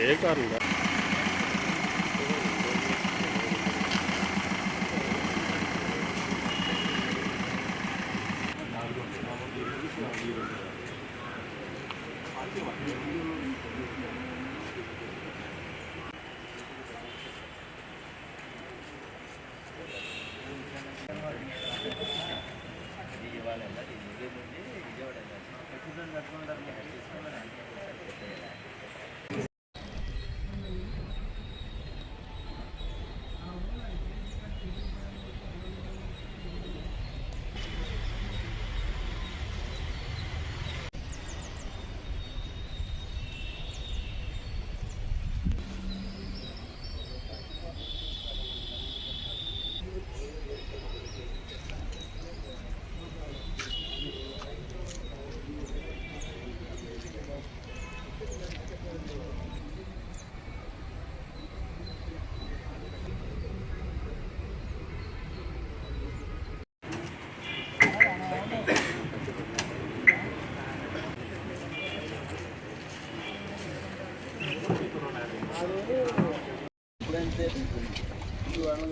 ఏ car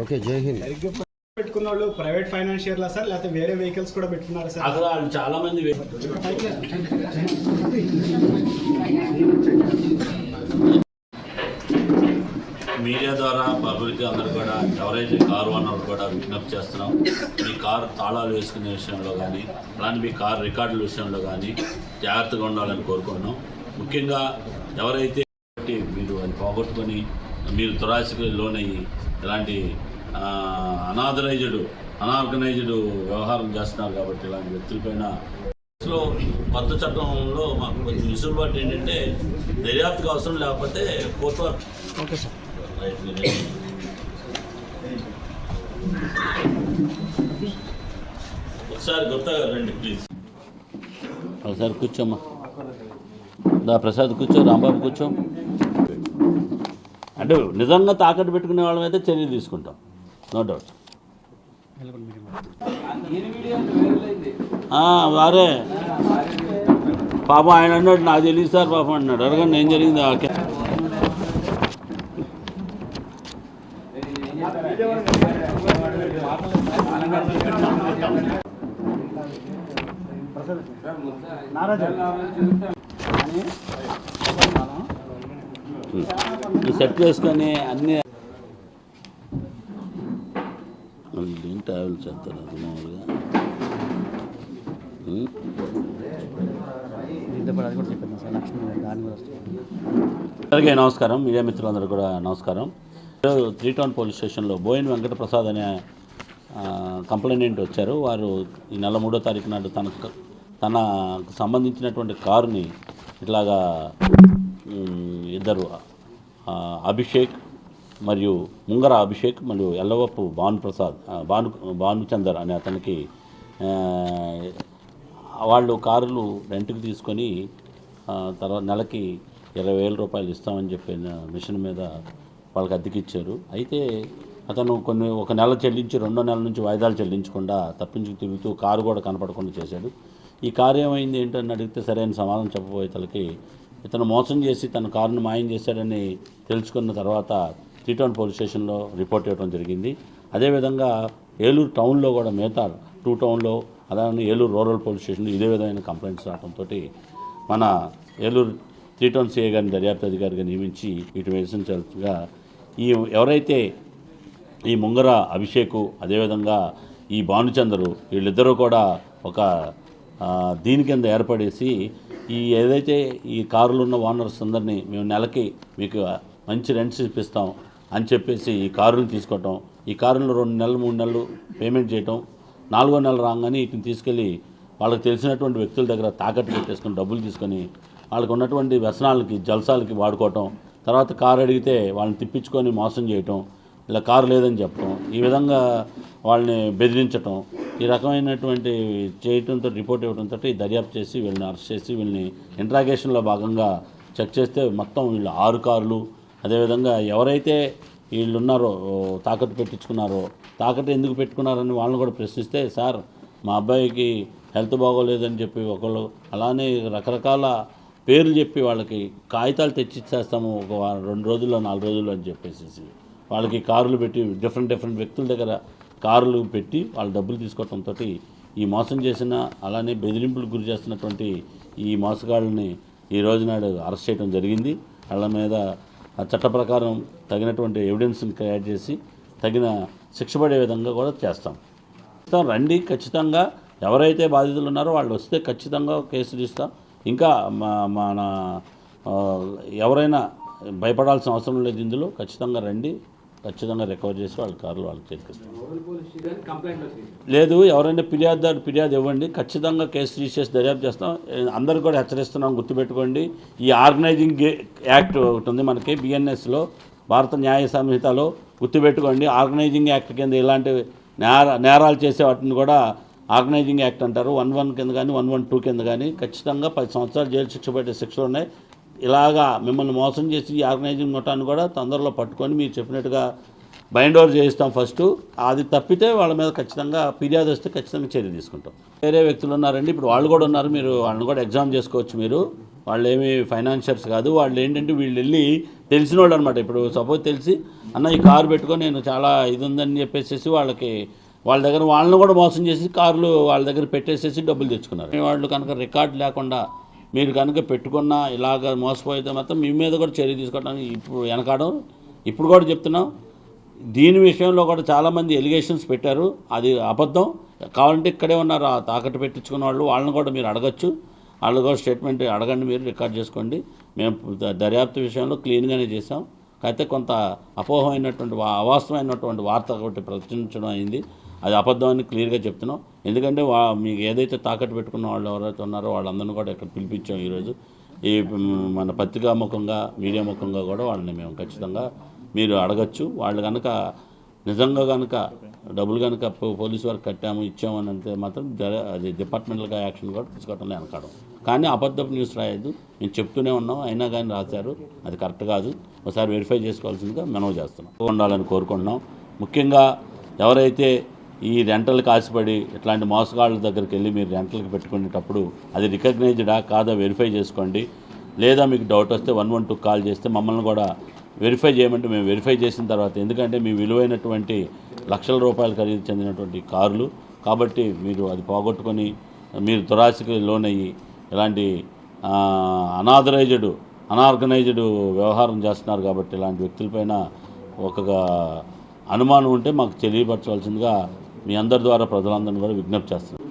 okay జై హింద్. పెట్టుకున్న వాళ్ళు ప్రైవేట్ ఫైనాన్షియర్లా సార్? లేకపోతే వేరే వెహికల్స్ కూడా పెట్టుకున్నారా సార్? అసలు వాళ్ళు చాలా మంది మీడియా ద్వారా పబ్లిక్ అందరూ కూడా ఎవరైతే కారు ఓనర్ కూడా విజ్ఞప్తి చేస్తున్నాం మీ కారు తాళాలు వేసుకునే విషయంలో కానీ అలానే మీ కారు రికార్డుల విషయంలో కానీ జాగ్రత్తగా ఉండాలని కోరుకుంటున్నాం. ముఖ్యంగా ఎవరైతే మీరు అది పోగొట్టుకొని మీరు దురాశకు లోనయ్యి ఇలాంటి అనాథరైజ్డ్ అనార్గనైజ్డ్ వ్యవహారం చేస్తున్నారు కాబట్టి ఇలాంటి వ్యక్తులపైన లో కొత్త చట్టంలో మాకు కొంచెం విసులుబాటు ఏంటంటే దర్యాప్తుకు అవసరం లేకపోతే కోర్టు ఓకే సార్. ఒకసారి గుర్తా రండి ప్లీజ్. ఒకసారి కూర్చోమ్మా. దా ప్రసాద్ కూర్చో రాంబాబు కూర్చో. అంటే నిజంగా తాకట్టు పెట్టుకునే వాళ్ళమైతే చర్య తీసుకుంటాం. నో డౌట్ వారే. పాపం ఆయన అన్నాడు నాకు తెలియదు సార్ పాపం అన్నాడు. అడగండి ఏం జరిగింది? ఓకే కే- సెట్ చేసుకొని అన్ని ఏంటి ట్రావెల్ చేస్తారు మామూలుగా? దాని అందరికీ నమస్కారం మీడియా మిత్రులందరూ కూడా నమస్కారం. ఈరోజు త్రీ టౌన్ పోలీస్ స్టేషన్లో బోయిన్ వెంకటప్రసాద్ అనే ఆ, కంప్లైంట్ వచ్చారు. వారు ఈ నెల మూడో తారీఖు నాడు తనకు తనకు సంబంధించినటువంటి కారుని ఇట్లాగా ఇద్దరు అభిషేక్ మరియు ముంగర అభిషేక్ మరియు ఎల్లవప్పు భానుప్రసాద్ భాను భానుచందర్ అనే అతనికి వాళ్ళు కారులు రెంట్కి తీసుకొని తర్వాత నెలకి ఇరవై వేల రూపాయలు ఇస్తామని చెప్పిన మిషన్ మీద వాళ్ళకి అద్దెకిచ్చారు. అయితే అతను కొన్ని ఒక నెల చెల్లించి రెండో నెల నుంచి వాయిదాలు చెల్లించకుండా తప్పించుకు తిరుగుతూ కారు కూడా కనపడకుండా చేశాడు. ఈ కారు ఏమైంది ఏంటని అడిగితే సరైన సమాధానం చెప్పబోయే తలకి ఇతను మోసం చేసి తన కారును మాయం చేశాడని తెలుసుకున్న తర్వాత త్రీటౌన్ పోలీస్ స్టేషన్లో రిపోర్ట్ ఇవ్వడం జరిగింది. అదేవిధంగా ఏలూరు టౌన్లో కూడా మిగతా టూ టౌన్లో అలాగే ఏలూరు రూరల్ పోలీస్ స్టేషన్లో ఇదే విధమైన కంప్లైంట్స్ రావడంతో మన ఏలూరు త్రీ టౌన్ గారిని దర్యాప్తు అధికారిగా నియమించి ఇటు వేసించాల్సిగా ఈ ఎవరైతే ఈ ముంగర అభిషేకు అదేవిధంగా ఈ భానుచందరు వీళ్ళిద్దరూ కూడా ఒక దీని కింద ఏర్పడేసి ఈ ఏదైతే ఈ కారులో ఉన్న ఓనర్స్ అందరినీ మేము నెలకి మీకు మంచి రెంట్స్ ఇప్పిస్తాం అని చెప్పేసి ఈ కారుని తీసుకోవటం ఈ కారులో రెండు నెలలు మూడు నెలలు పేమెంట్ చేయటం నాలుగో నెల రాగానే వీటిని తీసుకెళ్ళి వాళ్ళకి తెలిసినటువంటి వ్యక్తుల దగ్గర తాకట్టు పెట్టేసుకొని డబ్బులు తీసుకొని వాళ్ళకి ఉన్నటువంటి వ్యసనాలకి జల్సాలకి వాడుకోవటం తర్వాత కారు అడిగితే వాళ్ళని తిప్పించుకొని మోసం చేయటం ఇలా కారు లేదని చెప్పటం ఈ విధంగా వాళ్ళని బెదిరించటం ఈ రకమైనటువంటి చేయటంతో రిపోర్ట్ ఇవ్వడంతో దర్యాప్తు చేసి వీళ్ళని అరెస్ట్ చేసి వీళ్ళని ఇంట్రాగేషన్లో భాగంగా చెక్ చేస్తే మొత్తం వీళ్ళు ఆరు కార్లు. అదేవిధంగా ఎవరైతే వీళ్ళు ఉన్నారో తాకట్టు పెట్టించుకున్నారో తాకట్టు ఎందుకు పెట్టుకున్నారని వాళ్ళని కూడా ప్రశ్నిస్తే సార్ మా అబ్బాయికి హెల్త్ బాగోలేదని చెప్పి ఒకళ్ళు అలానే రకరకాల పేర్లు చెప్పి వాళ్ళకి కాగితాలు తెచ్చిచ్చేస్తాము ఒక రెండు రోజుల్లో నాలుగు రోజుల్లో అని చెప్పేసి వాళ్ళకి కారులు పెట్టి డిఫరెంట్ డిఫరెంట్ వ్యక్తుల దగ్గర కార్లు పెట్టి వాళ్ళు డబ్బులు తీసుకోవడంతో ఈ మోసం చేసిన అలానే బెదిరింపులకు గురి చేస్తున్నటువంటి ఈ మోసగాళ్ళని ఈ రోజు నాడు అరెస్ట్ చేయడం జరిగింది. వాళ్ళ మీద చట్ట ప్రకారం తగినటువంటి ఎవిడెన్స్ని క్రియేట్ చేసి తగిన శిక్ష పడే విధంగా కూడా చేస్తాం. రండి ఖచ్చితంగా ఎవరైతే బాధితులు ఉన్నారో వాళ్ళు వస్తే ఖచ్చితంగా కేసు ఇస్తాం ఇంకా మా మన ఎవరైనా భయపడాల్సిన అవసరం లేదు ఇందులో ఖచ్చితంగా రండి. ఖచ్చితంగా రికవర్ చేసి వాళ్ళ కార్లు వాళ్ళకి చేతికిస్తాం. లేదు ఎవరైనా ఫిర్యాదుదారు ఫిర్యాదు ఇవ్వండి ఖచ్చితంగా కేసు రిజిస్టర్ దర్యాప్తు చేస్తాం. అందరూ కూడా హెచ్చరిస్తున్నాం గుర్తుపెట్టుకోండి. ఈ ఆర్గనైజింగ్ గే- యాక్ట్ ఒకటి ఉంది మనకి బిఎన్ఎస్లో భారత న్యాయ సంహితలో గుర్తుపెట్టుకోండి. ఆర్గనైజింగ్ యాక్ట్ కింద ఇలాంటి నేర నేరాలు చేసే వాటిని కూడా ఆర్గనైజింగ్ యాక్ట్ అంటారు. వన్ వన్ కింద కానీ వన్ వన్ టూ కింద కానీ ఖచ్చితంగా పది సంవత్సరాలు జైలు శిక్ష పెట్టే శిక్షలు ఉన్నాయి. ఇలాగా మిమ్మల్ని మోసం చేసి ఈ ఆర్గనైజింగ్ నోటాన్ని కూడా తొందరలో పట్టుకొని మీరు చెప్పినట్టుగా బైండ్ ఓవర్ చేయిస్తాం ఫస్ట్. అది తప్పితే వాళ్ళ మీద ఖచ్చితంగా ఫిర్యాదు వస్తే ఖచ్చితంగా చర్య తీసుకుంటాం. వేరే వ్యక్తులు ఉన్నారండి ఇప్పుడు వాళ్ళు కూడా ఉన్నారు మీరు వాళ్ళని కూడా ఎగ్జామ్ చేసుకోవచ్చు మీరు. వాళ్ళు ఏమి ఫైనాన్షియర్స్ కాదు వాళ్ళు ఏంటంటే వీళ్ళు వెళ్ళి తెలిసిన వాళ్ళు అనమాట ఇప్పుడు సపోజ్ తెలిసి అన్న ఈ కారు పెట్టుకొని నేను చాలా ఇది ఉందని చెప్పేసి వాళ్ళకి వాళ్ళ దగ్గర వాళ్ళని కూడా మోసం చేసి కార్లు వాళ్ళ దగ్గర పెట్టేసేసి డబ్బులు తెచ్చుకున్నారు. వాళ్ళు కనుక రికార్డు లేకుండా మీరు కనుక పెట్టుకున్న ఇలాగ మోసపోయితే మాత్రం మీ మీద కూడా చర్య తీసుకోవడానికి ఇప్పుడు వెనకాడం. ఇప్పుడు కూడా చెప్తున్నాం. దీని విషయంలో కూడా చాలామంది ఎలిగేషన్స్ పెట్టారు. అది అబద్ధం. కావాలంటే ఇక్కడే ఉన్నారు. ఆ తాకట్టు పెట్టించుకున్న వాళ్ళు వాళ్ళని కూడా మీరు అడగచ్చు. వాళ్ళు కూడా స్టేట్మెంట్ అడగండి మీరు రికార్డ్ చేసుకోండి. మేము ద- దర్యాప్తు విషయంలో క్లీన్గానే చేసాం అయితే కొంత అపోహమైనటువంటి వా- అవాస్తవమైనటువంటి వార్త ఒకటి ప్రచురించడం అయింది. అది అబద్ధం అని క్లియర్గా చెప్తున్నాం. ఎందుకంటే వా మీకు ఏదైతే తాకట్టు పెట్టుకున్న వాళ్ళు ఎవరైతే ఉన్నారో వాళ్ళందరినీ కూడా ఇక్కడ పిలిపించాం ఈరోజు. ఈ మన పత్రికా ముఖంగా మీడియా ముఖంగా కూడా వాళ్ళని మేము ఖచ్చితంగా మీరు అడగచ్చు. వాళ్ళు కనుక నిజంగా కనుక డబ్బులు కనుక పో- పోలీసు వారికి కట్టాము ఇచ్చాము అని అంటే మాత్రం అది డిపార్ట్మెంటల్గా యాక్షన్ కూడా తీసుకోవటంలో వెనకాడం కానీ అబద్ధపు న్యూస్ రాయద్దు. మేము చెప్తూనే ఉన్నాం. అయినా కానీ రాశారు. అది కరెక్ట్ కాదు. ఒకసారి వెరిఫై చేసుకోవాల్సిందిగా మనం చేస్తున్నాం. ఉండాలని కోరుకుంటున్నాం. ముఖ్యంగా ఎవరైతే ఈ రెంటల్కి ఆశపడి ఇట్లాంటి మోసగాళ్ళ దగ్గరికి వెళ్ళి మీరు రెంటల్కి పెట్టుకునేటప్పుడు అది రికగ్నైజ్డా కాదా వెరిఫై చేసుకోండి. లేదా మీకు డౌట్ వస్తే వన్ వన్ టూ కాల్ చేస్తే మమ్మల్ని కూడా వెరిఫై చేయమంటే మేము వెరిఫై చేసిన తర్వాత ఎందుకంటే మీ విలువైనటువంటి లక్షల రూపాయలు ఖరీదు చెందినటువంటి కార్లు. కాబట్టి మీరు అది పోగొట్టుకొని మీరు దురాశకి లోనయ్యి ఇలాంటి అనాథరైజ్డ్ అనార్గనైజ్డ్ వ్యవహారం చేస్తున్నారు కాబట్టి ఇలాంటి వ్యక్తులపైన ఒక అనుమానం ఉంటే మాకు తెలియపరచవలసిందిగా మీ అందరి ద్వారా ప్రజలందరినీ కూడా విజ్ఞప్తి చేస్తున్నాను